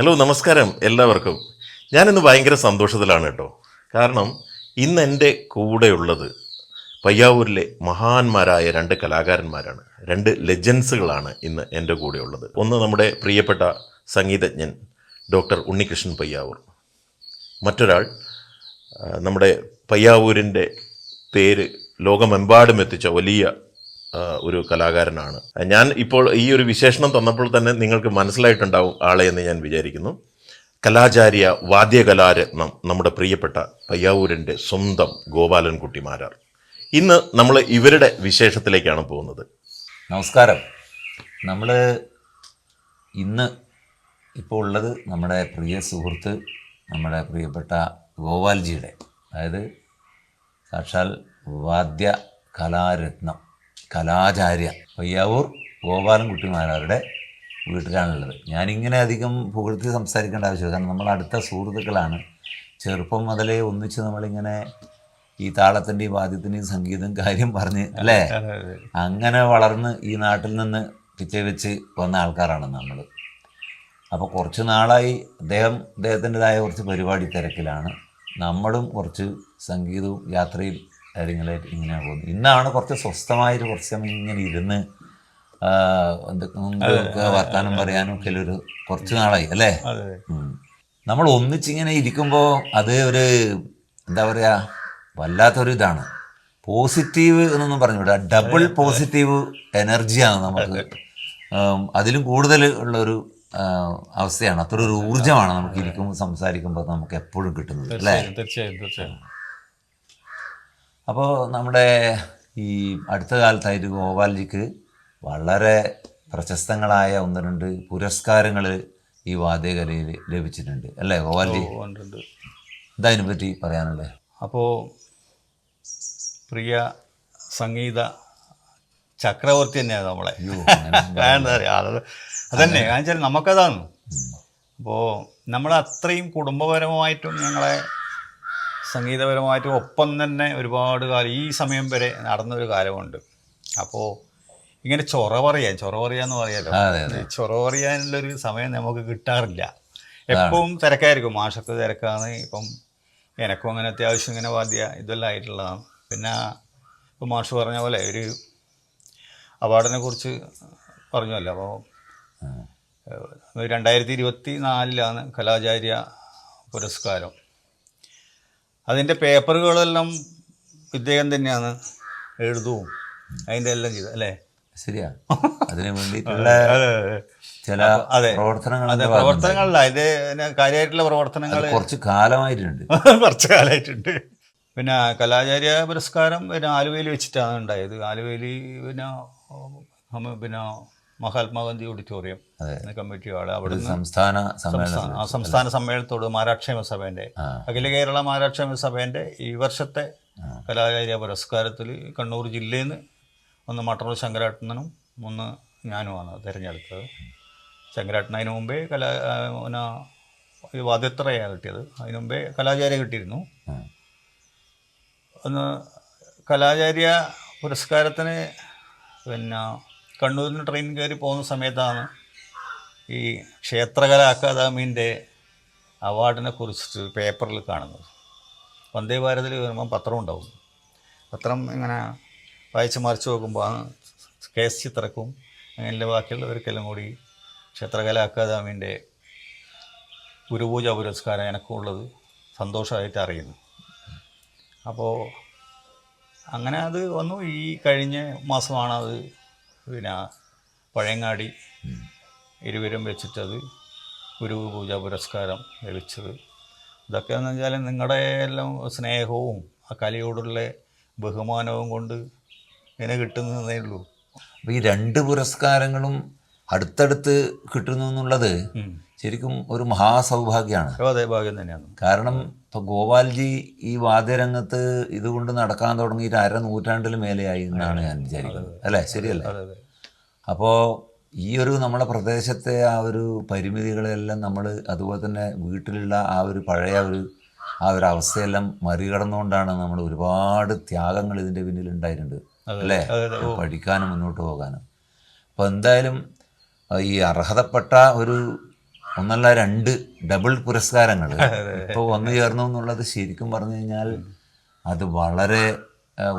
Hello നമസ്കാരം എല്ലാവർക്കും. ഞാനിന്ന് ഭയങ്കര സന്തോഷത്തിലാണ് കേട്ടോ. കാരണം ഇന്ന് എന്റെ കൂടെയുള്ളത് പയ്യാവൂരിലെ മഹാന്മാരായ രണ്ട് കലാകാരന്മാരാണ്. രണ്ട് ലെജൻസുകളാണ് ഇന്ന് എന്റെ കൂടെയുള്ളത്. ഒന്ന് നമ്മുടെ പ്രിയപ്പെട്ട സംഗീതജ്ഞൻ ഡോക്ടർ ഉണ്ണികൃഷ്ണൻ പയ്യാവൂർ. മറ്റൊരാൾ നമ്മുടെ പയ്യാവൂരിന്റെ പേര് ലോകമെമ്പാടും എത്തിച്ച വലിയ ഒരു കലാകാരനാണ്. ഞാൻ ഇപ്പോൾ ഈ ഒരു വിശേഷണം തന്നപ്പോൾ തന്നെ നിങ്ങൾക്ക് മനസ്സിലായിട്ടുണ്ടാവും ആളെ എന്ന് ഞാൻ വിചാരിക്കുന്നു. കലാചാര്യ വാദ്യകലാരത്നം നമ്മുടെ പ്രിയപ്പെട്ട പയ്യാവൂരിന്റെ സ്വന്തം ഗോപാലൻകുട്ടി മാരാർ ഇന്ന് നമ്മൾ ഇവരുടെ വിശേഷത്തിലേക്കാണ് പോകുന്നത്. നമസ്കാരം. നമ്മൾ ഇന്ന് ഇപ്പോൾ ഉള്ളത് നമ്മുടെ പ്രിയ സുഹൃത്ത് നമ്മുടെ പ്രിയപ്പെട്ട ഗോപാൽജിയുടെ അതായത് സാക്ഷാൽ വാദ്യ കലാരത്നം കലാചാര്യ. പയ്യാവൂർ ഗോപാലൻകുട്ടിമാരാരുടെ വീട്ടിലാണുള്ളത്. ഞാനിങ്ങനെ അധികം പുകഴ്ത്തി സംസാരിക്കേണ്ട ആവശ്യമില്ല. കാരണം നമ്മൾ അടുത്ത സുഹൃത്തുക്കളാണ്. ചെറുപ്പം മുതലേ ഒന്നിച്ച് നമ്മളിങ്ങനെ ഈ താളത്തിന്റെയും വാദ്യത്തിന്റെയും സംഗീതം കാര്യം പറഞ്ഞ് അല്ലേ? അങ്ങനെ വളർന്ന് ഈ നാട്ടിൽ നിന്ന് പിച്ചേ വെച്ച് വന്ന ആൾക്കാരാണ് നമ്മൾ അപ്പോൾ കുറച്ച് നാളായി അദ്ദേഹം അദ്ദേഹത്തിന്റെതായ കുറച്ച് പരിപാടി തിരക്കിലാണ്. നമ്മളും കുറച്ച് സംഗീതവും യാത്രയും കാര്യങ്ങളായിട്ട് ഇങ്ങനെ പോകുന്നു. ഇന്നാണ് കുറച്ച് സ്വസ്ഥമായിട്ട് കുറച്ച് സമയം ഇങ്ങനെ ഇരുന്ന് എന്തൊക്കെ വർത്താനം പറയാനും ഒക്കെ ഒരു കുറച്ച് നാളായി അല്ലേ? നമ്മൾ ഒന്നിച്ചിങ്ങനെ ഇരിക്കുമ്പോൾ അത് ഒരു എന്താ പറയുക വല്ലാത്തൊരു ഇതാണ്. പോസിറ്റീവ് എന്നൊന്നും പറഞ്ഞുകൂടാ. ഡബിൾ പോസിറ്റീവ് എനർജിയാണ് നമുക്ക് അതിലും കൂടുതൽ ഉള്ളൊരു അവസ്ഥയാണ്. അത്ര ഒരു ഊർജമാണ് നമുക്ക് ഇരിക്കുമ്പോൾ സംസാരിക്കുമ്പോൾ നമുക്ക് എപ്പോഴും കിട്ടുന്നത് അല്ലേ? തീർച്ചയായും തീർച്ചയായും. തീർച്ചയായും അപ്പോൾ നമ്മുടെ ഈ അടുത്ത കാലത്തായിട്ട് ഗോപാൽജിക്ക് വളരെ പ്രശസ്തങ്ങളായ ഒന്ന് രണ്ട് പുരസ്കാരങ്ങൾ ഈ വാദ്യകലയിൽ ലഭിച്ചിട്ടുണ്ട്. അല്ലേ ഗോപാൽജി? അതിനെ പറ്റി പറയാനുള്ളത് അപ്പോൾ പ്രിയ സംഗീത ചക്രവർത്തി തന്നെയാണ് നമ്മളെ. എന്താ പറയുക അതന്നെ. കാരണം വെച്ചാൽ നമുക്കതാണ്. അപ്പോൾ നമ്മളത്രയും കുടുംബപരമായിട്ടും ഞങ്ങളെ സംഗീതപരമായിട്ടും ഒപ്പം തന്നെ ഒരുപാട് കാലം ഈ സമയം വരെ നടന്നൊരു കാലമുണ്ട്. അപ്പോൾ ഇങ്ങനെ ചൊറ പറയാൻ ചൊറ പറയാന്ന് പറയാലോ ചൊറ പറയാനുള്ളൊരു സമയം നമുക്ക് കിട്ടാറില്ല. എപ്പോഴും തിരക്കായിരിക്കും. മാഷത്ത് തിരക്കാണ്. ഇപ്പം എനക്കും അങ്ങനെ അത്യാവശ്യം ഇങ്ങനെ വാദ്യ ഇതെല്ലാം ആയിട്ടുള്ളതാണ്. പിന്നെ ഇപ്പം മാഷ് പറഞ്ഞ പോലെ ഒരു അവാർഡിനെ കുറിച്ച് പറഞ്ഞല്ലോ അപ്പോൾ രണ്ടായിരത്തി ഇരുപത്തി നാലിലാണ് കലാചാര്യ പുരസ്കാരം. അതിന്റെ പേപ്പറുകളെല്ലാം ഇദ്ദേഹം തന്നെയാണ് എഴുതും അതിന്റെ എല്ലാം ചെയ്തത് അല്ലേ? ശരിയാ. അതിന് വേണ്ടിയിട്ടുള്ള ചില അതെ. പ്രവർത്തനങ്ങൾ അതെ. പ്രവർത്തനങ്ങളല്ല. അതിന്റെ പിന്നെ കാര്യമായിട്ടുള്ള പ്രവർത്തനങ്ങൾ കുറച്ച് കാലമായിട്ടുണ്ട്. കുറച്ച് കാലമായിട്ടുണ്ട്. പിന്നെ കലാചാര്യ പുരസ്കാരം പിന്നെ ആലുവയിൽ വെച്ചിട്ടാണ് ഉണ്ടായത്. ആലുവയിൽ പിന്നെ പിന്നെ മഹാത്മാഗാന്ധി ഓഡിറ്റോറിയം കമ്മിറ്റി ആൾ അവിടെ സംസ്ഥാന സംസ്ഥാന സമ്മേളനത്തോട് മഹാരാഷ്ട്രമ സഭേന്റെ. അഖില കേരള മഹാരാഷ്ട്രമ സഭേന്റെ ഈ വർഷത്തെ കലാചാര്യ പുരസ്കാരത്തിൽ കണ്ണൂർ ജില്ലയിൽ നിന്ന് ഒന്ന് മട്ടന്നൂർ ശങ്കരാട്ടനും ഒന്ന് ഞാനുമാണ് തിരഞ്ഞെടുത്തത്. ശങ്കരാട്ടൻ അതിന് മുമ്പേ കലാ പിന്നെ ഈ വാദ്യത്രയാണ് കിട്ടിയത്. അതിന് മുമ്പേ കലാചാര്യ കിട്ടിയിരുന്നു. ഒന്ന് കലാചാര്യ പുരസ്കാരത്തിന് പിന്നെ കണ്ണൂരിൽ നിന്ന് ട്രെയിൻ കയറി പോകുന്ന സമയത്താണ് ഈ ക്ഷേത്രകല അക്കാദമീന്റെ അവാർഡിനെ കുറിച്ചിട്ട് പേപ്പറിൽ കാണുന്നത്. വന്ദേ ഭാരതിൽ വരുമ്പം പത്രം ഉണ്ടാവും. പത്രം ഇങ്ങനെ വായിച്ച് മറിച്ച് നോക്കുമ്പോൾ കെ എസ് ചിത്രക്കും അങ്ങനെ ബാക്കിയുള്ളവർക്കെല്ലാം കൂടി ക്ഷേത്രകല അക്കാദമീന്റെ ഗുരുപൂജ പുരസ്കാരം എനക്കുള്ളത് സന്തോഷമായിട്ട് അറിയുന്നു. അപ്പോൾ അങ്ങനെ അത് വന്നു. ഈ കഴിഞ്ഞ മാസമാണ് അത് പിന്നെ പഴയങ്ങാടി ഇരുവരും വെച്ചിട്ടത് ഗുരു പൂജ പുരസ്കാരം ലഭിച്ചത് ഇതൊക്കെ എന്ന് വെച്ചാൽ നിങ്ങളുടെ എല്ലാം സ്നേഹവും ആ കലയോടുള്ള ബഹുമാനവും കൊണ്ട് ഇങ്ങനെ കിട്ടുന്നതേ ഉള്ളൂ അപ്പോൾ ഈ രണ്ട് പുരസ്കാരങ്ങളും അടുത്തടുത്ത് കിട്ടുന്നു എന്നുള്ളത്. ശരിക്കും ഒരു മഹാസൗഭാഗ്യമാണ്. ഭാഗ്യം തന്നെയാണ്. കാരണം ഇപ്പോൾ ഗോപാൽജി ഈ വാദ്യരംഗത്ത് ഇതുകൊണ്ട് നടക്കാൻ തുടങ്ങിയിട്ട് അര നൂറ്റാണ്ടിൽ മേലെയായി എന്നാണ് ഞാൻ വിചാരിക്കുന്നത്. അല്ലേ? ശരിയല്ലേ? അപ്പോൾ ഈ ഒരു നമ്മുടെ പ്രദേശത്തെ ആ ഒരു പരിമിതികളെല്ലാം നമ്മൾ അതുപോലെ തന്നെ വീട്ടിലുള്ള ആ ഒരു പഴയ ഒരു ആ ഒരു അവസ്ഥയെല്ലാം മറികടന്നുകൊണ്ടാണ് നമ്മൾ ഒരുപാട് ത്യാഗങ്ങൾ ഇതിന്റെ പിന്നിൽ ഉണ്ടായിട്ടുണ്ട്. അല്ലേ? പഠിക്കാനും മുന്നോട്ട് പോകാനും. അപ്പോൾ എന്തായാലും ഈ അർഹതപ്പെട്ട ഒരു ഒന്നല്ല രണ്ട് ഡബിൾ പുരസ്കാരങ്ങൾ ഇപ്പോൾ വന്നു ചേർന്നു എന്നുള്ളത് ശരിക്കും പറഞ്ഞു കഴിഞ്ഞാൽ അത് വളരെ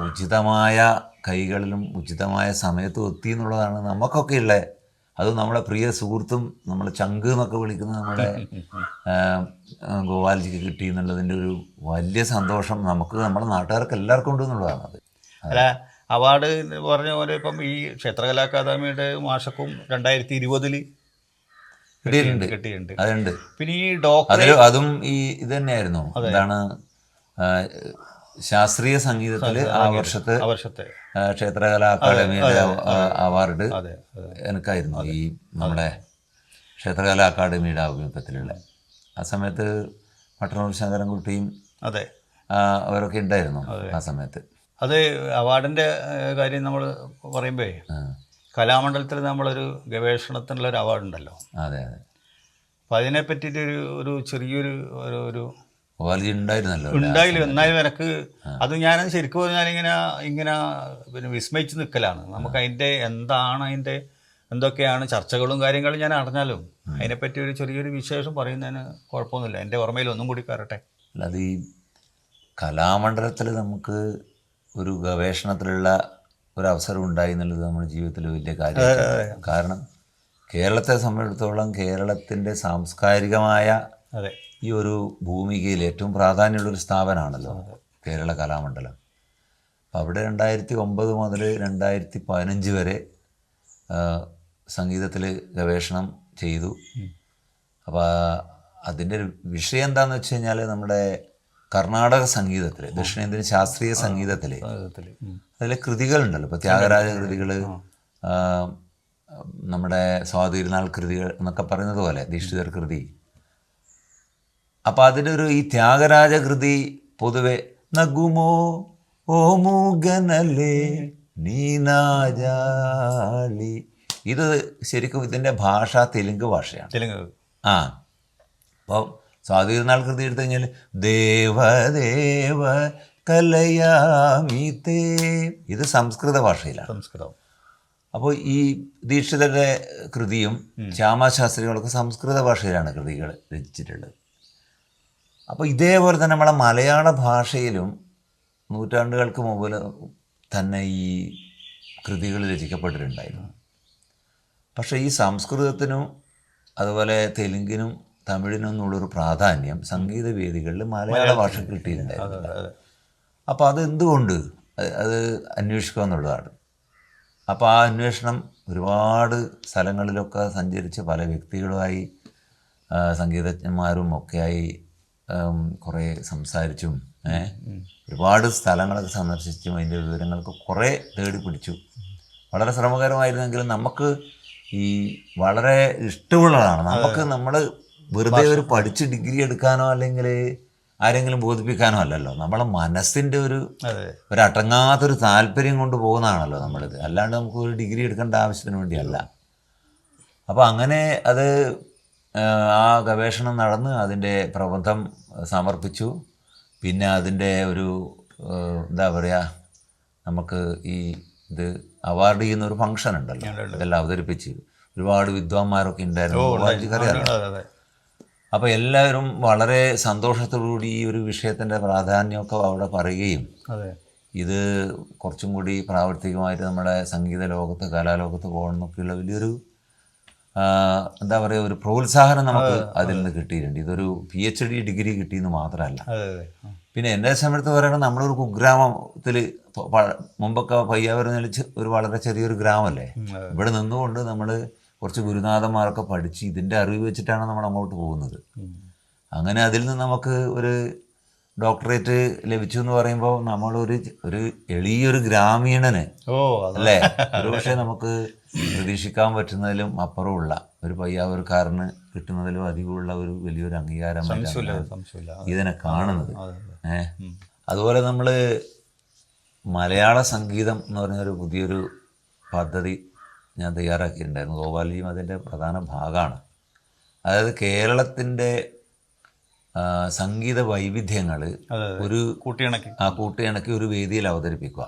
ഉചിതമായ കൈകളിലും ഉചിതമായ സമയത്തും എത്തി എന്നുള്ളതാണ് നമുക്കൊക്കെ ഉള്ള അത് നമ്മളെ പ്രിയ സുഹൃത്തും നമ്മൾ ചങ്ക് എന്നൊക്കെ വിളിക്കുന്ന നമ്മുടെ ഗോപാൽജിക്ക് കിട്ടി എന്നുള്ളതിന്റെ ഒരു വലിയ സന്തോഷം നമുക്ക് നമ്മുടെ നാട്ടുകാർക്ക് എല്ലാവർക്കും ഉണ്ട് എന്നുള്ളതാണ് അത്. അല്ല അവാർഡ് പറഞ്ഞ പോലെ ഇപ്പം ഈ ക്ഷേത്രകലാ അക്കാദമിയുടെ മാഷക്കും രണ്ടായിരത്തി ഇരുപതിൽ കിട്ടിയിട്ടുണ്ട്. കിട്ടിയിട്ടുണ്ട്. അതുണ്ട്. പിന്നെ ഈ ഡോക്ടർ അതും ഈ ഇത് തന്നെയായിരുന്നു. അതാണ് ശാസ്ത്രീയ സംഗീതത്തിൽ ആ വർഷത്തെ. വർഷത്തെ ക്ഷേത്രകലാ അക്കാദമിയുടെ അവാർഡ് എനിക്കായിരുന്നു ഈ നമ്മുടെ ക്ഷേത്രകലാ അക്കാദമിയുടെ ആഭിമുഖ്യത്തിലുള്ള. ആ സമയത്ത് മട്ടന്നൂർ ശങ്കരൻകുട്ടിയും അതെ. അവരൊക്കെ ഉണ്ടായിരുന്നു ആ സമയത്ത്. അത് അവാർഡിന്റെ കാര്യം നമ്മൾ പറയുമ്പോൾ ആ, കലാമണ്ഡലത്തിൽ നമ്മളൊരു ഗവേഷണത്തിനുള്ള ഒരു അവാർഡ് ഉണ്ടല്ലോ. അതെ അതെ. അപ്പം അതിനെ പറ്റിയിട്ടൊരു ഒരു ചെറിയൊരു ഒരു ഒരു ഉണ്ടായിരുന്നല്ലോ ഉണ്ടായില്ല. എന്നാലും എനിക്ക് അത് ഞാൻ ശരിക്കും പറഞ്ഞാൽ ഇങ്ങനെ ഇങ്ങനെ പിന്നെ വിസ്മയിച്ച് നിൽക്കലാണ് നമുക്ക് അതിന്റെ എന്താണ് അതിന്റെ എന്തൊക്കെയാണ് ചർച്ചകളും കാര്യങ്ങളും ഞാൻ അറിഞ്ഞാലും അതിനെപ്പറ്റി ഒരു ചെറിയൊരു വിശേഷം പറയുന്നതിന് കുഴപ്പമൊന്നുമില്ല. എന്റെ ഓർമ്മയിൽ ഒന്നും കൂടി കയറട്ടെ. അല്ലാതെ ഈ കലാമണ്ഡലത്തിൽ നമുക്ക് ഒരു ഗവേഷണത്തിലുള്ള ഒരു അവസരം ഉണ്ടായി എന്നുള്ളത് നമ്മുടെ ജീവിതത്തിൽ വലിയ കാര്യമാണ് കാരണം കേരളത്തെ സംബന്ധിച്ചിടത്തോളം കേരളത്തിന്റെ സാംസ്കാരികമായ ഈ ഒരു ഭൂമികയിൽ ഏറ്റവും പ്രാധാന്യമുള്ള ഒരു സ്ഥാപനമാണല്ലോ കേരള കലാമണ്ഡലം. അപ്പം അവിടെ രണ്ടായിരത്തി ഒമ്പത് മുതൽ രണ്ടായിരത്തി പതിനഞ്ച് വരെ സംഗീതത്തിൽ ഗവേഷണം ചെയ്തു. അപ്പോൾ അതിന്റെ ഒരു വിഷയം എന്താണെന്ന് വെച്ച് കഴിഞ്ഞാൽ നമ്മുടെ കർണാടക സംഗീതത്തിൽ ദക്ഷിണേന്ത്യൻ ശാസ്ത്രീയ സംഗീതത്തിൽ ജീവിതത്തിൽ അതിലെ കൃതികളുണ്ടല്ലോ. ഇപ്പോൾ ത്യാഗരാജ കൃതികൾ നമ്മുടെ സ്വാതിരുനാൾ കൃതികൾ എന്നൊക്കെ പറയുന്നത് പോലെ ദീക്ഷിതർ കൃതി. അപ്പോൾ അതിന്റെ ഒരു ഈ ത്യാഗരാജ കൃതി പൊതുവെ നഗുമോ ഓ മൂഗനല്ലേ നീനാജാളി ഇത് ശരിക്കും ഇതിന്റെ ഭാഷ തെലുങ്ക് ഭാഷയാണ്. തെലുങ്ക്. ആ. സ്വാതിരുനാൾ കൃതി എടുത്തു കഴിഞ്ഞാൽ ദേവദേവ കലയാമിതേ. ഇത് സംസ്കൃത ഭാഷയിലാണ്. സംസ്കൃതം. അപ്പോൾ ഈ ദീക്ഷിതരുടെ കൃതിയും ശ്യാമാശാസ്ത്രികളൊക്കെ സംസ്കൃത ഭാഷയിലാണ് കൃതികൾ രചിച്ചിട്ടുള്ളത്. അപ്പോൾ ഇതേപോലെ തന്നെ നമ്മളെ മലയാള ഭാഷയിലും നൂറ്റാണ്ടുകൾക്ക് മുമ്പ് തന്നെ ഈ കൃതികൾ രചിക്കപ്പെട്ടിട്ടുണ്ടായിരുന്നു. പക്ഷേ ഈ സംസ്കൃതത്തിനും അതുപോലെ തെലുങ്കിനും തമിഴിനും എന്നുള്ളൊരു പ്രാധാന്യം സംഗീത വേദികളിൽ മലയാള ഭാഷ കിട്ടിയിട്ടുണ്ടായിരുന്നു അപ്പോൾ അത് എന്തുകൊണ്ട് അത്. അന്വേഷിക്കുക എന്നുള്ളതാണ്. അപ്പോൾ ആ അന്വേഷണം ഒരുപാട് സ്ഥലങ്ങളിലൊക്കെ സഞ്ചരിച്ച് പല വ്യക്തികളുമായി സംഗീതജ്ഞന്മാരും ഒക്കെയായി കുറേ സംസാരിച്ചും ഒരുപാട് സ്ഥലങ്ങളൊക്കെ സന്ദർശിച്ചും അതിന്റെ വിവരങ്ങൾക്ക് കുറേ തേടി പിടിച്ചു വളരെ ശ്രമകരമായിരുന്നെങ്കിലും നമുക്ക് ഈ വളരെ ഇഷ്ടമുള്ളതാണ്. നമുക്ക് നമ്മൾ വെറുതെ ഒരു പഠിച്ച് ഡിഗ്രി എടുക്കാനോ അല്ലെങ്കിൽ ആരെങ്കിലും ബോധിപ്പിക്കാനോ അല്ലല്ലോ. നമ്മളെ മനസ്സിന്റെ ഒരു ഒരു അടങ്ങാത്തൊരു താല്പര്യം കൊണ്ട് പോകുന്നതാണല്ലോ നമ്മളിത് അല്ലാണ്ട് നമുക്ക് ഒരു ഡിഗ്രി എടുക്കേണ്ട ആവശ്യത്തിന് വേണ്ടിയല്ല. അപ്പോൾ അങ്ങനെ അത് ആ, ഗവേഷണം നടന്ന് അതിന്റെ പ്രബന്ധം സമർപ്പിച്ചു. പിന്നെ അതിന്റെ ഒരു എന്താ പറയുക നമുക്ക് ഈ ഇത് അവാർഡ് ചെയ്യുന്ന ഒരു ഫംഗ്ഷൻ ഉണ്ടല്ലോ. ഇതെല്ലാം അവതരിപ്പിച്ച്. ഒരുപാട് വിദ്വാൻമാരൊക്കെ ഉണ്ടായിരുന്നു. അപ്പോൾ എല്ലാവരും വളരെ സന്തോഷത്തോടുകൂടി ഈ ഒരു വിഷയത്തിന്റെ പ്രാധാന്യമൊക്കെ അവിടെ പറയുകയും അതെ. ഇത് കുറച്ചും കൂടി പ്രാവർത്തികമായിട്ട് നമ്മുടെ സംഗീത ലോകത്ത് കലാലോകത്ത് പോകണം എന്നൊക്കെയുള്ള വലിയൊരു എന്താ പറയുക ഒരു പ്രോത്സാഹനം നമുക്ക് അതിൽ നിന്ന് കിട്ടിയിട്ടുണ്ട്. ഇതൊരു പി എച്ച് ഡി ഡിഗ്രി കിട്ടിയെന്ന് മാത്രമല്ല. പിന്നെ എന്റെ സമയത്ത് പറയുന്നത് നമ്മളൊരു കുഗ്രാമത്തിൽ മുമ്പൊക്കെ പയ്യാവൂർ നിലച്ച് ഒരു വളരെ ചെറിയൊരു ഗ്രാമമല്ലേ. ഇവിടെ നിന്നുകൊണ്ട് നമ്മൾ കുറച്ച് ഗുരുനാഥന്മാരൊക്കെ പഠിച്ച് ഇതിന്റെ അറിവ് വെച്ചിട്ടാണ് നമ്മൾ അങ്ങോട്ട് പോകുന്നത്. അങ്ങനെ അതിൽ നിന്ന് നമുക്ക് ഒരു ഡോക്ടറേറ്റ് ലഭിച്ചു എന്ന് പറയുമ്പോൾ നമ്മളൊരു ഒരു എളിയൊരു ഗ്രാമീണന് ഓ അല്ലേ അല്ലേ? ഒരുപക്ഷെ നമുക്ക് പ്രതീക്ഷിക്കാൻ പറ്റുന്നതിലും അപ്പുറമുള്ള ഒരു പയ്യാവൂർക്കാരന് കിട്ടുന്നതിലും അധികമുള്ള ഒരു വലിയൊരു അംഗീകാരമാണ് ഇതിനെ കാണുന്നത്. ഏ? അതുപോലെ നമ്മൾ മലയാള സംഗീതം എന്ന് പറഞ്ഞൊരു പുതിയൊരു പദ്ധതി ഞാൻ തയ്യാറാക്കിയിട്ടുണ്ടായിരുന്നു. ഗോപാലജിയും അതിന്റെ പ്രധാന ഭാഗമാണ്. അതായത് കേരളത്തിന്റെ സംഗീത വൈവിധ്യങ്ങൾ ഒരു കൂട്ടിയിണക്കി. ആ കൂട്ടിയിണക്കി ഒരു വേദിയിൽ അവതരിപ്പിക്കുക.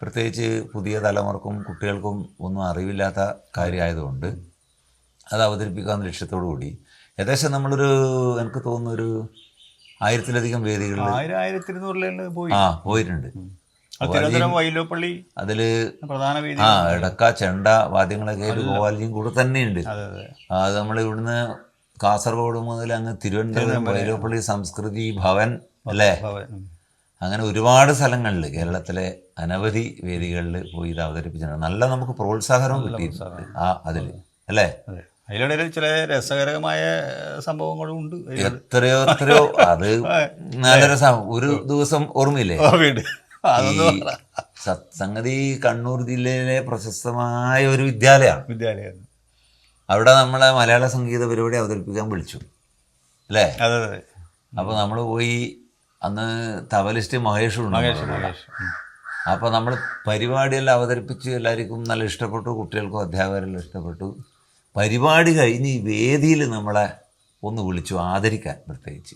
പ്രത്യേകിച്ച് പുതിയ തലമുറക്കും കുട്ടികൾക്കും ഒന്നും അറിവില്ലാത്ത കാര്യമായതുകൊണ്ട് അത് അവതരിപ്പിക്കാവുന്ന ലക്ഷ്യത്തോടു കൂടി. ഏകദേശം നമ്മളൊരു എനിക്ക് തോന്നുന്നൊരു ഒരു ആയിരത്തിലധികം വേദികളിൽ ആയിരം ആയിരത്തി പോയി. ആ പോയിട്ടുണ്ട്. തിരുവനന്തപുരം വൈലോപ്പള്ളി അതിൽ പ്രധാന ആ ഇടക്ക ചെണ്ട വാദ്യങ്ങളൊക്കെ ആയിട്ട് കൂടെ തന്നെയുണ്ട്. അതെ നമ്മൾ ഇവിടുന്ന് കാസർഗോഡ് മുതൽ അങ്ങ് തിരുവനന്തപുരം വൈലോപ്പള്ളി സംസ്കൃതി ഭവൻ അല്ലേ? അങ്ങനെ ഒരുപാട് സ്ഥലങ്ങളിൽ കേരളത്തിലെ അനവധി വേദികളിൽ പോയി ഇത് അവതരിപ്പിച്ചിട്ടുണ്ട്. നല്ല നമുക്ക് പ്രോത്സാഹനവും കിട്ടിയിട്ടുണ്ട് ആ അതിൽ അല്ലേ? അതിലൂടെ അതിലിടയിൽ ചില രസകരമായ സംഭവങ്ങളും ഉണ്ട്. എത്രയോ എത്രയോ അത് നല്ല രസം ഒരു ദിവസം ഓർമ്മയില്ലേ? ഓർമ്മയുണ്ട് ഈ അതൊന്നും പറ. സ- സംഗതി കണ്ണൂർ ജില്ലയിലെ പ്രശസ്തമായ ഒരു വിദ്യാലയമാണ്. വിദ്യാലയം. അവിടെ നമ്മളെ മലയാള സംഗീത പരിപാടി അവതരിപ്പിക്കാൻ വിളിച്ചു. അല്ലേ? അതെ അതെ. അപ്പോൾ നമ്മൾ പോയി അന്ന് തബലിസ്റ്റ് മഹേഷ് ഉണ്ട്. അപ്പോൾ നമ്മൾ പരിപാടിയെല്ലാം അവതരിപ്പിച്ച് എല്ലാവർക്കും നല്ല ഇഷ്ടപ്പെട്ടു കുട്ടികൾക്കും അധ്യാപകരെല്ലാം ഇഷ്ടപ്പെട്ടു. പരിപാടി കഴിഞ്ഞ് ഈ വേദിയിൽ നമ്മളെ ഒന്ന് വിളിച്ചു ആദരിക്കാൻ പ്രത്യേകിച്ച്.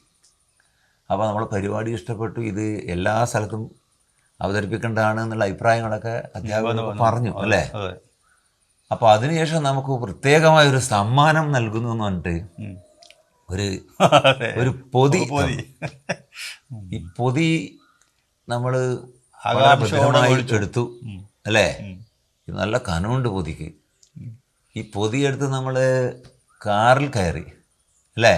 അപ്പോൾ നമ്മൾ പരിപാടി ഇഷ്ടപ്പെട്ടു. ഇത് എല്ലാ സ്ഥലത്തും അവതരിപ്പിക്കേണ്ടതാണ് എന്നുള്ള അഭിപ്രായങ്ങളൊക്കെ അധ്യാപകർ പറഞ്ഞു അല്ലേ? അപ്പൊ അപ്പോൾ അതിനുശേഷം നമുക്ക് പ്രത്യേകമായ ഒരു സമ്മാനം നൽകുന്നു എന്ന് പറഞ്ഞിട്ട്. ഒരു ഒരു പൊതി പൊതി. ഈ പൊതി നമ്മൾ ആകാംക്ഷയോടെ എടുത്തു അല്ലേ? നല്ല കനമുണ്ട് പൊതിക്ക്. ഈ പൊതി എടുത്ത് നമ്മൾ കാറിൽ കയറി അല്ലേ?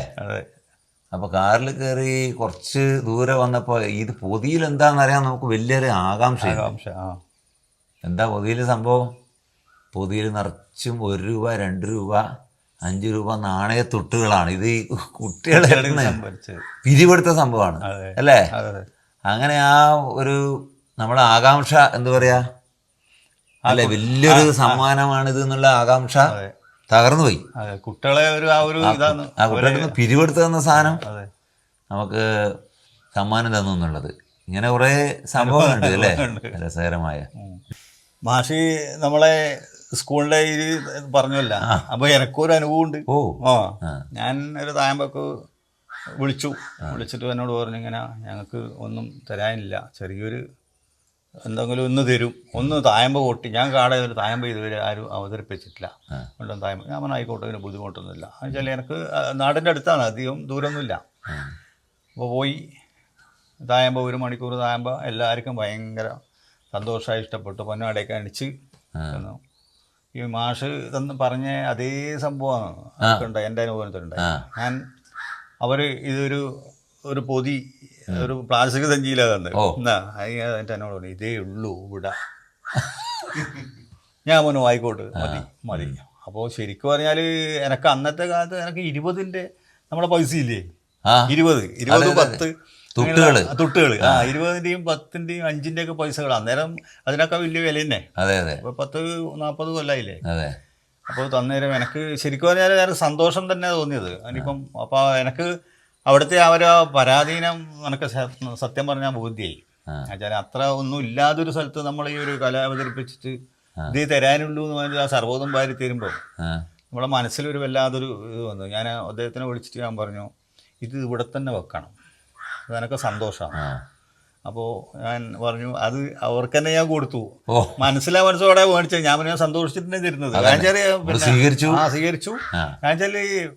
അപ്പോൾ കാറിൽ കയറി കുറച്ച് ദൂരെ വന്നപ്പോൾ ഇത് പൊതിയിൽ എന്താണെന്നറിയാൻ നമുക്ക് വലിയൊരു ആകാംക്ഷ ആകാംക്ഷ ആ. എന്താ പൊതിയിൽ സംഭവം? പൊതിയിൽ നിറച്ചും ഒരു രൂപ രണ്ട് രൂപ അഞ്ച് രൂപ നാണയ തൊട്ടുകളാണ്. ഇത് കുട്ടികളെ പിരിവെടുത്ത സംഭവമാണ് അല്ലേ? അങ്ങനെ ആ ഒരു നമ്മുടെ ആകാംക്ഷ എന്താ പറയാ? അല്ലെ? വലിയൊരു സമ്മാനമാണിത് എന്നുള്ള ആകാംക്ഷ. തകർന്നു പോയി. കുട്ടികളെ ഒരു ആ ഒരു ഇതാണ്. ആ കുട്ടികളെ പിരിവെടുത്ത് തന്ന സാധനം നമുക്ക് സമ്മാനം തന്നു എന്നുള്ളത്. ഇങ്ങനെ കുറേ സംഭവങ്ങളുണ്ട് അല്ലേ. രസകരമായ. മാഷി നമ്മളെ സ്കൂളിലെ ഇത് പറഞ്ഞല്ല അപ്പൊ എനക്കൊരു അനുഭവം ഉണ്ട്. ഓ. ഞാൻ ഒരു തായമ്പക്ക് വിളിച്ചു. വിളിച്ചിട്ട് എന്നോട് പറഞ്ഞു ഇങ്ങനെ ഞങ്ങൾക്ക് ഒന്നും തരാനില്ല. ചെറിയൊരു എന്തെങ്കിലും ഒന്ന് തരും. ഒന്ന് തായമ്പ കൊട്ടി ഞാൻ കാടെ ഒരു തായമ്പ ഇതുവരെ ആരും അവതരിപ്പിച്ചിട്ടില്ല. കൊണ്ടും തായമ്പ. ഞാൻ പറഞ്ഞു ആയിക്കോട്ടെ ഇതിന് ബുദ്ധിമുട്ടൊന്നുമില്ല. എന്നുവെച്ചാൽ എനിക്ക് നാടിന്റെ അടുത്താണ്. അധികം ദൂരമൊന്നുമില്ല അപ്പോൾ പോയി തായമ്പ ഒരു മണിക്കൂർ തായമ്പ. എല്ലാവർക്കും ഭയങ്കര സന്തോഷമായി ഇഷ്ടപ്പെട്ടു. പൊന്നാടയൊക്കെ അണിച്ച് തന്നു ഈ മാഷ് തന്ന് പറഞ്ഞ അതേ സംഭവമാണ്. എന്റെ അനുഭവത്തിലുണ്ടായി ഞാൻ അവർ ഇതൊരു ഒരു പൊതി ഒരു പ്ലാസ്റ്റിക് സഞ്ചിയിലാണ് തന്നെ അതിന്റെ എന്നോട് പറഞ്ഞു ഇതേ ഉള്ളൂ ഇവിടെ ഞാൻ പറഞ്ഞു ആയിക്കോട്ടെ മതി മതി. അപ്പോൾ ശരിക്കും പറഞ്ഞാൽ എനക്ക് അന്നത്തെ കാലത്ത് എനിക്ക് ഇരുപതിന്റെ നമ്മുടെ പൈസ ഇല്ലേ ഇരുപത് ഇരുപത്. പത്ത്. തുട്ടുകൾ ആ ഇരുപതിന്റെയും പത്തിന്റെയും അഞ്ചിന്റെ ഒക്കെ പൈസകൾ അന്നേരം അതിനൊക്കെ വലിയ വില തന്നെ അതെ അതെ. അപ്പോൾ പത്ത് നാൽപ്പത് കൊല്ലായില്ലേ? അതെ. അപ്പോൾ തന്നേരം എനിക്ക് ശരിക്കും പറഞ്ഞാൽ വേറെ സന്തോഷം തന്നെ തോന്നിയത്. അതിപ്പം അപ്പോൾ എനിക്ക് അവിടുത്തെ ആ ഒരു പരാധീനം നമുക്ക് സത്യം പറഞ്ഞാൽ ബോധ്യായി. ആ. എന്നുവെച്ചാൽ അത്ര ഒന്നും ഇല്ലാതൊരു സ്ഥലത്ത് നമ്മൾ ഈ ഒരു കല അവതരിപ്പിച്ചിട്ട് ഇത് തരാനുള്ളൂ എന്ന് പറഞ്ഞാൽ ആ സർവോദം വാരി തരുമ്പോൾ നമ്മളെ മനസ്സിലൊരു വല്ലാതൊരു ഇത് വന്നു. ഞാൻ അദ്ദേഹത്തിനെ വിളിച്ചിട്ട് ഞാൻ പറഞ്ഞു ഇത് ഇവിടെ തന്നെ വെക്കണം. അതെനക്ക് സന്തോഷമാണ് അപ്പോൾ ഞാൻ പറഞ്ഞു അത് അവർക്ക് തന്നെ ഞാൻ കൊടുത്തു. മനസ്സിലാ മനസ്സോടെ മേടിച്ചത്. ഞാൻ പിന്നെ സന്തോഷിച്ചിട്ട് തരുന്നത്. ഞാൻ ചെറിയ സ്വീകരിച്ചു. ആ സ്വീകരിച്ചു. ഞാൻ വെച്ചാൽ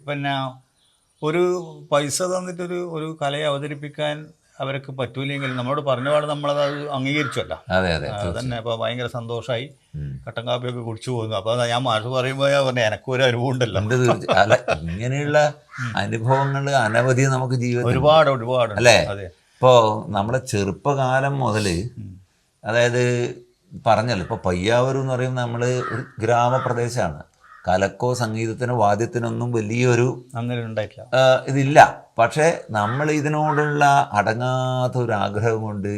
പിന്നെ ഒരു പൈസ തന്നിട്ടൊരു ഒരു കലയെ അവതരിപ്പിക്കാൻ അവർക്ക് പറ്റൂലെങ്കിൽ നമ്മളോട് പറഞ്ഞ പാട് നമ്മളത് അത് അംഗീകരിച്ചല്ല. അതെ അതെ തന്നെ അപ്പോൾ ഭയങ്കര സന്തോഷമായി. കട്ടൻ കാപ്പിയൊക്കെ കുടിച്ചു പോകുന്നു. അപ്പോൾ ഞാൻ മാഷ് പറയുമ്പോൾ ഞാൻ പറഞ്ഞു എനക്കൊരു അനുഭവം ഉണ്ടല്ലോ. അതെ അല്ല ഇങ്ങനെയുള്ള അനുഭവങ്ങൾ അനവധി നമുക്ക് ജീവിതം ഒരുപാട് ഒരുപാട് അല്ലേ? അതെ. ഇപ്പോൾ നമ്മുടെ ചെറുപ്പകാലം മുതൽ അതായത് പറഞ്ഞല്ലോ ഇപ്പോൾ പയ്യാവൂർ എന്ന് പറയുമ്പോൾ നമ്മൾ ഒരു ഗ്രാമപ്രദേശമാണ് കലക്കോ സംഗീതത്തിനോ വാദ്യത്തിനൊന്നും വലിയൊരു ഇതില്ല. പക്ഷേ നമ്മൾ ഇതിനോടുള്ള അടങ്ങാത്ത ഒരു ആഗ്രഹം കൊണ്ട്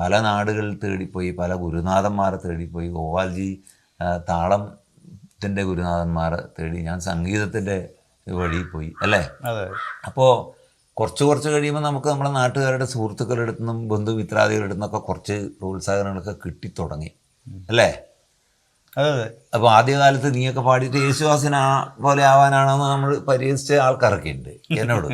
പല നാടുകളിൽ തേടിപ്പോയി പല ഗുരുനാഥന്മാരെ തേടിപ്പോയി. ഗോപാൽജി താളത്തിന്റെ ഗുരുനാഥന്മാരെ തേടി ഞാൻ സംഗീതത്തിന്റെ വഴി പോയി അല്ലേ? അപ്പോൾ കുറച്ച് കുറച്ച് കഴിയുമ്പോൾ നമുക്ക് നമ്മുടെ നാട്ടുകാരുടെ സുഹൃത്തുക്കളുടെ അടുത്തുനിന്നും ബന്ധുമിത്രാദികളുടെ അടുത്തുനിന്നൊക്കെ കുറച്ച് പ്രോത്സാഹനങ്ങളൊക്കെ കിട്ടിത്തുടങ്ങി അല്ലേ? അതെ അതെ അപ്പോൾ ആദ്യകാലത്ത് നീയൊക്കെ പാടിയിട്ട് യേശുവാസിനാ പോലെ ആവാനാണെന്ന് നമ്മൾ പരിഹസിച്ച ആൾക്കാരൊക്കെ ഉണ്ട് എന്നോട്.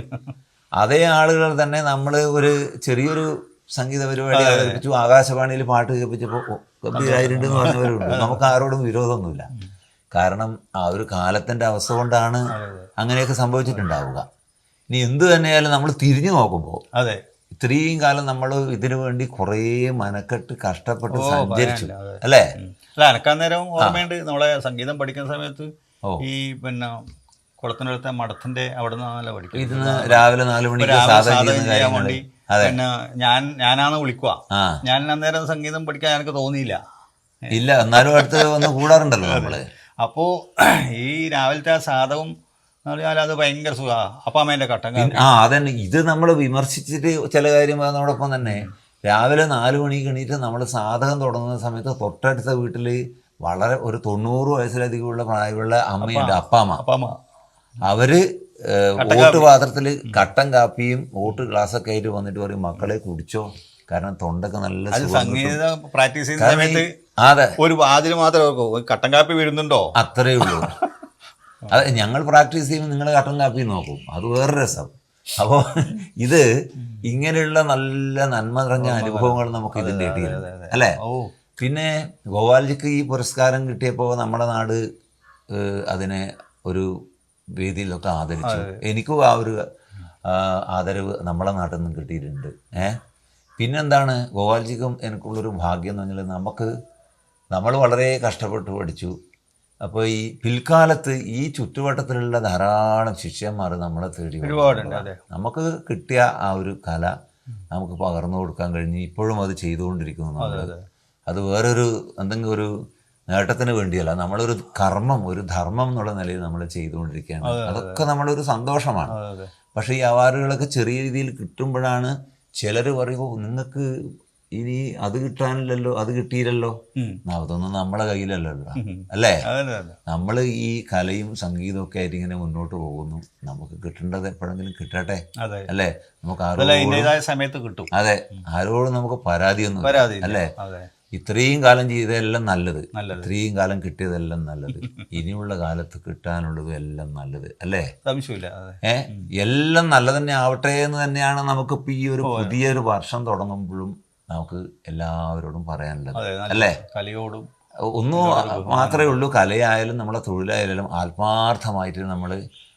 അതേ ആളുകൾ തന്നെ നമ്മൾ ഒരു ചെറിയൊരു സംഗീത പരിപാടി അവതരിപ്പിച്ചു ആകാശവാണിയിൽ പാട്ട് കേൾപ്പിച്ചപ്പോൾ ഗംഭീരായിട്ടുണ്ട് എന്ന് പറഞ്ഞവരുണ്ട് നമുക്ക് ആരോടും വിരോധമൊന്നുമില്ല. കാരണം ആ ഒരു കാലത്തിന്റെ അവസ്ഥ കൊണ്ടാണ് അങ്ങനെയൊക്കെ സംഭവിച്ചിട്ടുണ്ടാവുക. ഇനി എന്ത് തന്നെയായാലും നമ്മൾ തിരിഞ്ഞു നോക്കുമ്പോൾ അതെ. ഇത്രയും കാലം നമ്മൾ ഇതിനു വേണ്ടി കുറേ മനക്കെട്ട് കഷ്ടപ്പെട്ട് സഞ്ചരിച്ചു. അല്ലേ. അല്ല നേരം ഓർമ്മയുണ്ട് നമ്മളെ സംഗീതം പഠിക്കുന്ന സമയത്ത് ഈ പിന്നെ കുളത്തിനടുത്ത മഠത്തിന്റെ അവിടെ നിന്നാണല്ലോ പഠിക്കും. ഇതിന് രാവിലെ നാല് മണി മണിക്ക് സാധനം ചെയ്യാൻ വേണ്ടി പിന്നെ ഞാൻ ഞാനാണ് വിളിക്കുക. ഞാൻ അന്നേരം സംഗീതം പഠിക്കാൻ എനിക്ക് തോന്നിയില്ല. ഇല്ല എന്നാലും അടുത്ത് വന്ന് കൂടാറുണ്ടല്ലോ നമ്മൾ. അപ്പോ ഈ രാവിലത്തെ ആ സാധകം അത് ഭയങ്കര സുഖ. അപ്പാമ്മേന്റെ കട്ടൻ ആ അതന്നെ. ഇത് നമ്മൾ വിമർശിച്ചിട്ട് ചില കാര്യം പറയുന്നതോടൊപ്പം തന്നെ. രാവിലെ നാല് മണിക്ക് എണീറ്റ് നമ്മൾ സാധകം തുടങ്ങുന്ന സമയത്ത് തൊട്ടടുത്ത വീട്ടിൽ വളരെ ഒരു തൊണ്ണൂറ് വയസ്സിലധികമുള്ള പ്രായമുള്ള അമ്മയുണ്ട് അപ്പാമ്മ അപ്പാമ്മ അവർ വോട്ട് പാത്രത്തിൽ കട്ടൻ കാപ്പിയും വോട്ട് ഗ്ലാസ്സൊക്കെ ആയിട്ട് വന്നിട്ട് പറയും മക്കളെ കുടിച്ചോ. കാരണം തൊണ്ടൊക്കെ നല്ല സുഖം കിട്ടും." സംഗീതം പ്രാക്ടീസ് ചെയ്യുന്ന സമയത്ത് അതെ. ഒരു വാതിൽ മാത്രമേ കട്ടൻ കാപ്പി വരുന്നുണ്ടോ അത്രേ ഉള്ളൂ. അത് ഞങ്ങൾ പ്രാക്ടീസ് ചെയ്യുമ്പോൾ നിങ്ങൾ കട്ടൻ കാപ്പി നോക്കും. അത് വേറെ രസം. അപ്പോൾ ഇത് ഇങ്ങനെയുള്ള നല്ല നന്മ നിറഞ്ഞ അനുഭവങ്ങൾ നമുക്ക് ഇതിൽ കിട്ടിയിട്ടുണ്ട്. അല്ലേ? പിന്നെ ഗോപാൽജിക്ക് ഈ പുരസ്കാരം കിട്ടിയപ്പോൾ നമ്മുടെ നാട് അതിനെ ഒരു വേദിയിലൊക്കെ ആദരിച്ചു. എനിക്കും ആ ഒരു ആദരവ് നമ്മളെ നാട്ടിൽ നിന്നും കിട്ടിയിട്ടുണ്ട്. ഏ? പിന്നെന്താണ്? ഗോപാൽജിക്കും എനിക്കുള്ളൊരു ഭാഗ്യം എന്ന് പറഞ്ഞാൽ നമുക്ക് നമ്മൾ വളരെ കഷ്ടപ്പെട്ട് പഠിച്ചു. അപ്പോൾ ഈ പിൽക്കാലത്ത് ഈ ചുറ്റുവട്ടത്തിലുള്ള ധാരാളം ശിഷ്യന്മാർ നമ്മളെ തേടി. ഒരുപാടുണ്ട് നമുക്ക് കിട്ടിയ ആ ഒരു കല നമുക്ക് പകർന്നു കൊടുക്കാൻ കഴിഞ്ഞ് ഇപ്പോഴും അത് ചെയ്തുകൊണ്ടിരിക്കുന്നു നമ്മൾ അതെ. അത് വേറൊരു എന്തെങ്കിലും ഒരു നേട്ടത്തിന് വേണ്ടിയല്ല നമ്മളൊരു കർമ്മം ഒരു ധർമ്മം എന്നുള്ള നിലയിൽ നമ്മൾ ചെയ്തുകൊണ്ടിരിക്കുകയാണ്. അതൊക്കെ നമ്മളൊരു സന്തോഷമാണ്. പക്ഷേ ഈ അവാർഡുകളൊക്കെ ചെറിയ രീതിയിൽ കിട്ടുമ്പോഴാണ് ചിലർ പറയുമ്പോൾ നിങ്ങൾക്ക് ഇനി അത് കിട്ടാനില്ലല്ലോ അത് കിട്ടിയില്ലല്ലോ. അതൊന്നും നമ്മളെ കയ്യിലല്ലല്ലോ. അല്ലേ? നമ്മൾ ഈ കലയും സംഗീതവും ഒക്കെ ആയിട്ട് ഇങ്ങനെ മുന്നോട്ട് പോകുന്നു. നമുക്ക് കിട്ടേണ്ടത് എപ്പോഴെങ്കിലും കിട്ടട്ടെ. അല്ലേ? നമുക്ക് സമയത്ത് കിട്ടും. അതെ ആരോടും നമുക്ക് പരാതിയൊന്നും പരാതി അല്ലേ? ഇത്രയും കാലം ചെയ്തതെല്ലാം നല്ലത്. ഇത്രയും കാലം കിട്ടിയതെല്ലാം നല്ലത്. ഇനിയുള്ള കാലത്ത് കിട്ടാനുള്ളതും എല്ലാം നല്ലത്. അല്ലേ? സംശയമില്ല. അതെ. എല്ലാം നല്ല തന്നെ ആവട്ടെ എന്ന് തന്നെയാണ് നമുക്കിപ്പോൾ ഈ ഒരു പുതിയൊരു വർഷം തുടങ്ങുമ്പോഴും നമുക്ക് എല്ലാവരോടും പറയാനുള്ളത് അല്ലേ? കലയോടും ഒന്നും മാത്രമേ ഉള്ളൂ കലയായാലും നമ്മളെ തൊഴിലായാലും ആത്മാർത്ഥമായിട്ട് നമ്മൾ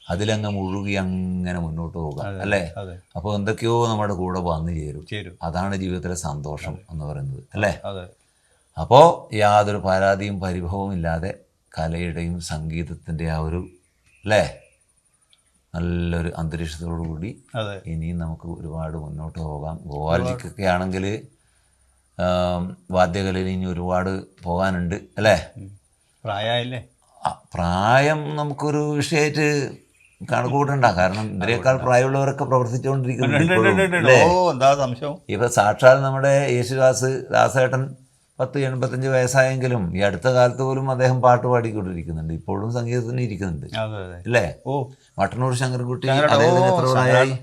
അതിലങ്ങ് മുഴുകി അങ്ങനെ മുന്നോട്ട് പോകുക അല്ലേ? അപ്പൊ അപ്പോൾ എന്തൊക്കെയോ നമ്മുടെ കൂടെ വന്നു ചേരും. അതാണ് ജീവിതത്തിലെ സന്തോഷം എന്ന് പറയുന്നത് അല്ലേ? അപ്പോ അപ്പോൾ യാതൊരു പരാതിയും പരിഭവവും ഇല്ലാതെ കലയുടെയും സംഗീതത്തിന്റെ ആ ഒരു അല്ലേ? നല്ലൊരു അന്തരീക്ഷത്തോടു കൂടി ഇനിയും നമുക്ക് ഒരുപാട് മുന്നോട്ട് പോകാം. ഗോവാൽജിക്കൊക്കെ ആണെങ്കിൽ വാദ്യകലയിൽ ഇനി ഒരുപാട് പോകാനുണ്ട് അല്ലേ? പ്രായമല്ലേ പ്രായം നമുക്കൊരു വിഷയമായിട്ട് കണക്കൂട്ടണ്ട കാരണം ഇതിനേക്കാൾ പ്രായമുള്ളവരൊക്കെ സംശയം? ഇപ്പൊ സാക്ഷാൽ നമ്മുടെ യേശുദാസ് ദാസേട്ടൻ പത്ത് എൺപത്തഞ്ച് വയസ്സായെങ്കിലും ഈ അടുത്ത കാലത്ത് പോലും അദ്ദേഹം പാട്ട് പാടിക്കൊണ്ടിരിക്കുന്നുണ്ട്. ഇപ്പോഴും സംഗീതത്തിന് ഇരിക്കുന്നുണ്ട്. അല്ലേ? ഓ. മട്ടന്നൂർ അദ്ദേഹത്തിന് എത്ര പ്രായമായി?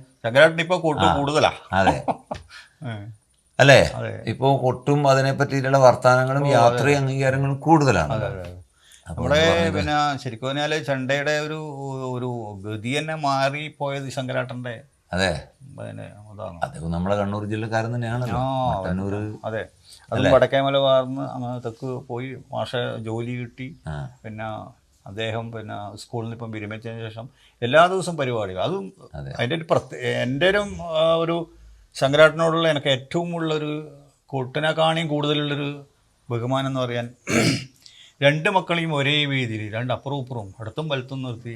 കൂടുതലാ. അതെ. അല്ലേ. ഇപ്പോ കൊട്ടും അതിനെ പറ്റിയിട്ടുള്ള വർത്തമാനങ്ങളും യാത്ര അംഗീകാരങ്ങളും കൂടുതലാണ്. നമ്മുടെ പിന്നെ ശരിക്കും പറഞ്ഞാൽ ചണ്ടയുടെ ഒരു ഒരു ഗതി തന്നെ മാറിപ്പോയത് ശങ്കരാട്ടന്റെ അതെ. പിന്നെ അതാണ് അദ്ദേഹം നമ്മളെ കണ്ണൂർ ജില്ലക്കാരൻ തന്നെയാണ് മട്ടന്നൂർ അതെ അത്. വടക്കേമല വാർന്ന് അങ്ങനെ തെക്ക് പോയി മാഷ ജോലി കിട്ടി. പിന്നെ അദ്ദേഹം പിന്നെ സ്കൂളിൽ നിന്ന് ഇപ്പം വിരമിച്ചതിന് ശേഷം എല്ലാ ദിവസവും പരിപാടികൾ. അതും അതെ. അതിന്റെ ഒരു പ്രത്യേക എന്റെ ഒരു ഒരു ശങ്കരാട്ടനോടുള്ള എനിക്ക് ഏറ്റവും ഉള്ളൊരു കൂട്ടിനെ കാണിയും കൂടുതലുള്ളൊരു ബഹുമാനം എന്ന് പറയാൻ രണ്ട് മക്കളെയും ഒരേ രീതിയിൽ രണ്ട് അപ്പുറവും ഇപ്പുറവും അടുത്തും വലത്തും നിർത്തി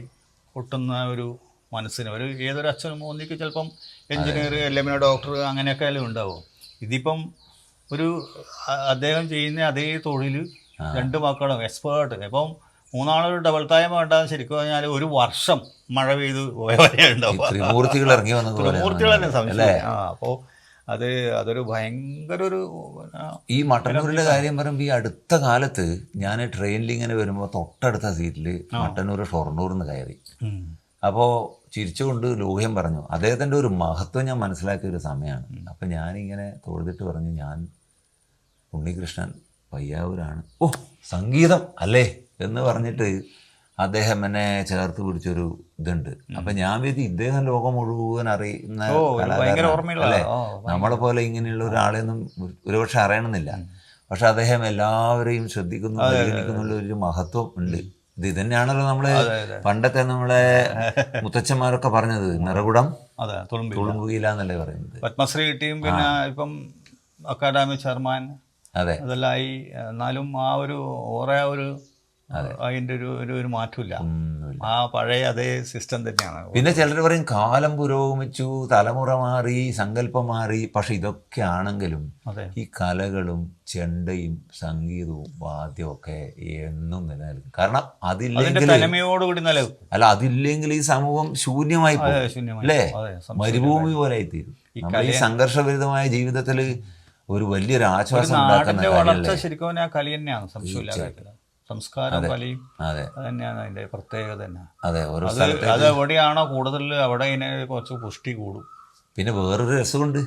കൊട്ടുന്ന ഒരു മനസ്സിന്. ഒരു ഏതൊരു അച്ഛനും ഒന്നിക്ക് ചിലപ്പം എഞ്ചിനീയർ അല്ലെങ്കിൽ ഡോക്ടർ അങ്ങനെയൊക്കെ ആയാലും ഉണ്ടാവും. ഇതിപ്പം ഒരു അദ്ദേഹം ചെയ്യുന്ന അതേ തൊഴിൽ രണ്ട് മക്കളും എക്സ്പേർട്ട്. ഇപ്പം മൂന്നാളൊരു ഡബിൾ ടൈം വേണ്ട ശരിക്കും പറഞ്ഞാൽ ഒരു വർഷം മഴ പെയ്ത് പോയ വരെ ത്രിമൂർത്തികൾ ഇറങ്ങി വന്നത് മൂർത്തികൾ തന്നെ. സംശയം. ആ അപ്പോൾ അത് അതൊരു ഭയങ്കര ഒരു ഈ മട്ടന്നൂരിലെ കാര്യം പറയുമ്പോൾ ഈ അടുത്ത കാലത്ത് ഞാൻ ട്രെയിനിൽ ഇങ്ങനെ വരുമ്പോൾ തൊട്ടടുത്ത സീറ്റിൽ മട്ടന്നൂർ ഷൊർണൂർ നിന്ന് കയറി. അപ്പോൾ ചിരിച്ചുകൊണ്ട് ലോഹ്യം പറഞ്ഞു അദ്ദേഹത്തിന്റെ ഒരു മഹത്വം ഞാൻ മനസ്സിലാക്കിയ ഒരു സമയമാണ്. അപ്പം ഞാനിങ്ങനെ തൊഴുതിട്ട് പറഞ്ഞു ഞാൻ ഉണ്ണികൃഷ്ണൻ പയ്യാവൂരാണ്. ഓ സംഗീതം അല്ലേ? എന്ന് പറഞ്ഞിട്ട് അദ്ദേഹം എന്നെ ചേർത്ത് പിടിച്ചൊരു ഇതുണ്ട്. അപ്പൊ ഞാൻ വിധി ഇദ്ദേഹം ലോകം മുഴുവൻ അറിയുന്ന അല്ലേ? നമ്മളെ പോലെ ഇങ്ങനെയുള്ള ഒരാളെയൊന്നും ഒരുപക്ഷെ അറിയണമെന്നില്ല. പക്ഷെ അദ്ദേഹം എല്ലാവരെയും ശ്രദ്ധിക്കുന്നു പരിഗണിക്കുന്നുള്ള ഒരു മഹത്വം ഉണ്ട്. ഇത് ഇതന്നെയാണല്ലോ നമ്മൾ പണ്ടത്തെ. നമ്മളെ മുത്തച്ഛന്മാരൊക്കെ പറഞ്ഞത് നിറകുടം തുളുമ്പുകയില്ല എന്നല്ലേ പറയുന്നത്. പത്മശ്രീ കിട്ടിയും പിന്നെ ഇപ്പം അക്കാദമി ചെയർമാൻ അതെ. അതെല്ലാം ആയി. എന്നാലും ആ ഒരു ഓറെ ഒരു അതിന്റെ ഒരു ഒരു ഒരു മാറ്റമില്ല. ആ പഴയ അതേ സിസ്റ്റം തന്നെയാണ്. പിന്നെ ചിലർ പറയും കാലം പുരോഗമിച്ചു തലമുറ മാറി സങ്കല്പം മാറി. പക്ഷെ ഇതൊക്കെ ആണെങ്കിലും ഈ കലകളും ചെണ്ടയും സംഗീതവും വാദ്യവും ഒക്കെ എന്നും നിലനിൽക്കും. കാരണം അതില്ലെങ്കിൽ തലമയോടുകൂടി നിലനിൽക്കും. അല്ല അതില്ലെങ്കിൽ ഈ സമൂഹം ശൂന്യമായി പോകും. അല്ലേ? മരുഭൂമി പോലെ ആയിത്തീരും. ഈ സംഘർഷഭരിതമായ ജീവിതത്തിൽ ഒരു വലിയൊരു ആശ്വാസം വളർച്ച ശരിക്കും ആ കലി തന്നെയാണ്. സംശയമില്ല. സംസ്കാരം കലയും തന്നെയാണ് അതിന്റെ പ്രത്യേകത തന്നെ. അതെ ഓരോ എവിടെയാണോ കൂടുതൽ അവിടെ ഇതിനെ കുറച്ച് പുഷ്ടി കൂടും. പിന്നെ വേറൊരു രസമുണ്ട്.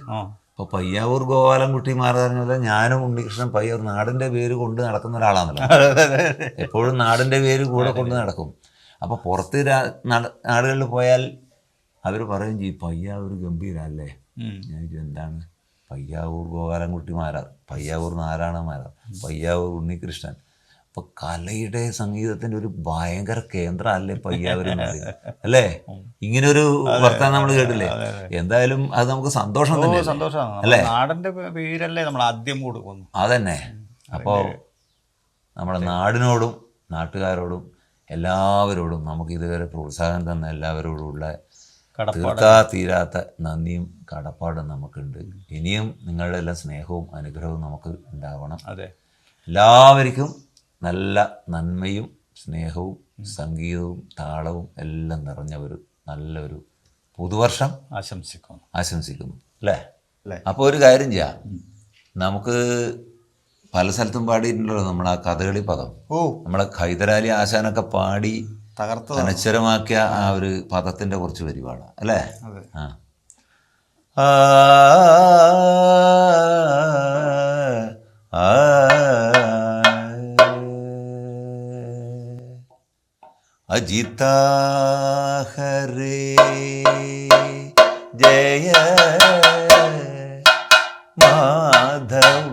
ഇപ്പൊ പയ്യാവൂർ ഗോപാലൻകുട്ടി മാറുന്ന ഞാനും ഉണ്ണികൃഷ്ണൻ പയ്യൂർ നാടിന്റെ പേര് കൊണ്ട് നടക്കുന്ന ഒരാളാണല്ലോ. എപ്പോഴും നാടിന്റെ പേര് കൂടെ കൊണ്ട് നടക്കും. അപ്പൊ പുറത്ത് നാടുകളിൽ പോയാൽ അവർ പറയും ചെയ്യും പയ്യാവൂർ ഗംഭീരല്ലേ. ഞാൻ എന്താണ്? പയ്യാവൂർ ഗോപാലൻകുട്ടി മാരാർ പയ്യാവൂർ നാരായണ മാരാർ പയ്യാവൂർ ഉണ്ണികൃഷ്ണൻ. അപ്പൊ കലയുടെ സംഗീതത്തിന്റെ ഒരു ഭയങ്കര കേന്ദ്രം അല്ലേ പയ്യാവൂർ എന്ന് അല്ലേ? ഇങ്ങനെ ഒരു വർത്താനം നമ്മൾ കേട്ടില്ലേ? എന്തായാലും അത് നമുക്ക് സന്തോഷം തന്നെ സന്തോഷമാണ്. അല്ലേ? നാടിന്റെ പേരല്ലേ നമ്മൾ ആദ്യം കൊടുക്കുന്നു അതന്നെ. അപ്പോൾ നമ്മുടെ നാടിനോടും നാട്ടുകാരോടും എല്ലാവരോടും നമുക്ക് ഇതുവരെ പ്രോത്സാഹനം തന്ന എല്ലാവരോടുമുള്ള ഉള്ള തീർത്താ തീരാത്ത നന്ദിയും കടപ്പാടും നമുക്കുണ്ട്. ഇനിയും നിങ്ങളുടെ എല്ലാ സ്നേഹവും അനുഗ്രഹവും നമുക്ക് ഉണ്ടാവണം. അതെ. എല്ലാവർക്കും നല്ല നന്മയും സ്നേഹവും സംഗീതവും താളവും എല്ലാം നിറഞ്ഞ ഒരു നല്ലൊരു പുതുവർഷം ആശംസിക്കുന്നു ആശംസിക്കുന്നു അല്ലേ? അപ്പോൾ ഒരു കാര്യം ചെയ്യാം നമുക്ക് പല സ്ഥലത്തും പാടിയിട്ടുണ്ടല്ലോ നമ്മൾ ആ കഥകളി പദം ഓ നമ്മളെ ഹൈദരാലി ആശാനൊക്കെ പാടി തകർത്ത് അനശ്വരമാക്കിയ ആ ഒരു പദത്തിന്റെ കുറച്ച് പരിപാട് അല്ലേ ആ ആ अजिता हरे जय माधव